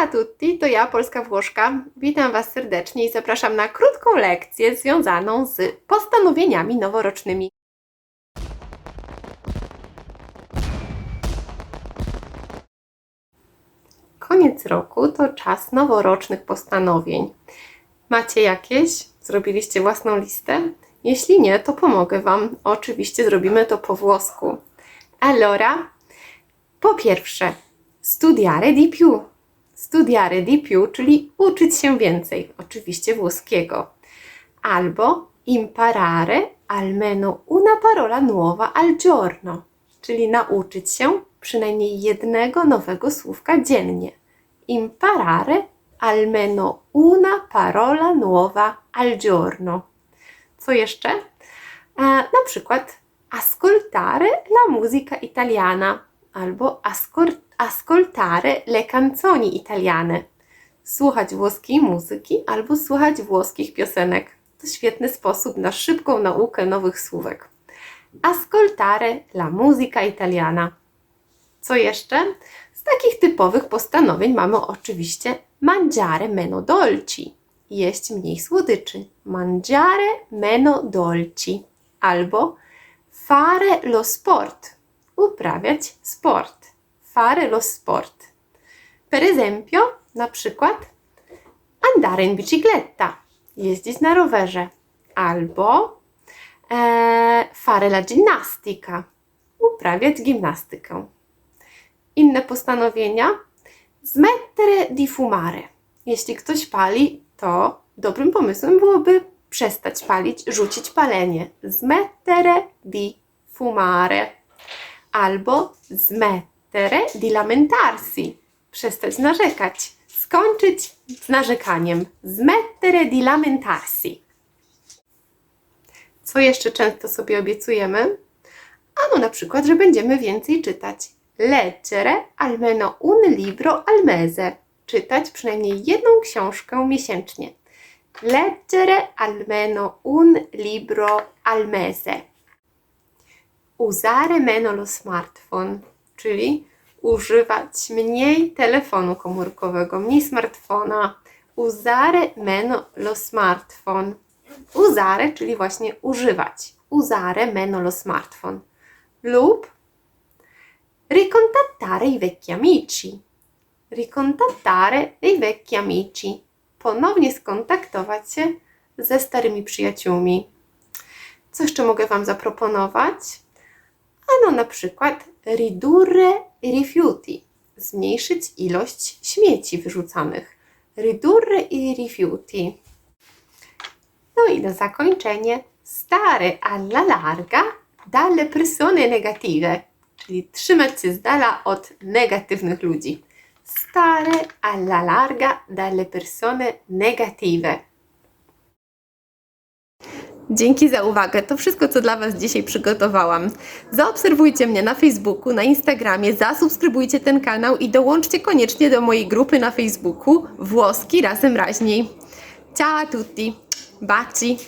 Ciao a tutti, to ja, Polska Włoszka. Witam Was serdecznie i zapraszam na krótką lekcję związaną z postanowieniami noworocznymi. Koniec roku to czas noworocznych postanowień. Macie jakieś? Zrobiliście własną listę? Jeśli nie, to pomogę Wam. Oczywiście zrobimy to po włosku. Allora, po pierwsze, studiare di più. Studiare di più, czyli uczyć się więcej, oczywiście włoskiego. Albo imparare almeno una parola nuova al giorno, czyli nauczyć się przynajmniej jednego nowego słówka dziennie. Imparare almeno una parola nuova al giorno. Co jeszcze? E, na przykład ascoltare la musica italiana albo ascol- ascoltare le canzoni italiane. Słuchać włoskiej muzyki albo słuchać włoskich piosenek. To świetny sposób na szybką naukę nowych słówek. Ascoltare la musica italiana. Co jeszcze? Z takich typowych postanowień mamy oczywiście mangiare meno dolci. Jeść mniej słodyczy. Mangiare meno dolci. Albo fare lo sport. Uprawiać sport. Fare lo sport. Per esempio, na przykład andare in bicicletta. Jeździć na rowerze. Albo e, fare la ginnastica. Uprawiać gimnastykę. Inne postanowienia. Smettere di fumare. Jeśli ktoś pali, to dobrym pomysłem byłoby przestać palić, rzucić palenie. Smettere di fumare. Albo smettere di lamentarsi. Przestać narzekać. Skończyć z narzekaniem. Smettere di lamentarsi. Co jeszcze często sobie obiecujemy? Ano na przykład, że będziemy więcej czytać. Leggere almeno un libro al mese. Czytać przynajmniej jedną książkę miesięcznie. Leggere almeno un libro al mese. Usare meno lo smartphone, czyli używać mniej telefonu komórkowego, mniej smartfona. Usare meno lo smartphone. Usare, czyli właśnie używać. Usare meno lo smartphone. Lub ricontattare i vecchi amici. Ricontattare i vecchi amici. Ponownie skontaktować się ze starymi przyjaciółmi. Co jeszcze mogę Wam zaproponować? Ano na przykład ridurre rifiuti. Zmniejszyć ilość śmieci wyrzucanych. Ridurre i rifiuti. No i na zakończenie stare alla larga dalle persone negative, czyli trzymać się z dala od negatywnych ludzi. Stare alla larga dalle persone negative. Dzięki za uwagę. To wszystko, co dla Was dzisiaj przygotowałam. Zaobserwujcie mnie na Facebooku, na Instagramie, zasubskrybujcie ten kanał i dołączcie koniecznie do mojej grupy na Facebooku Włoski razem raźniej. Ciao a tutti. Baci.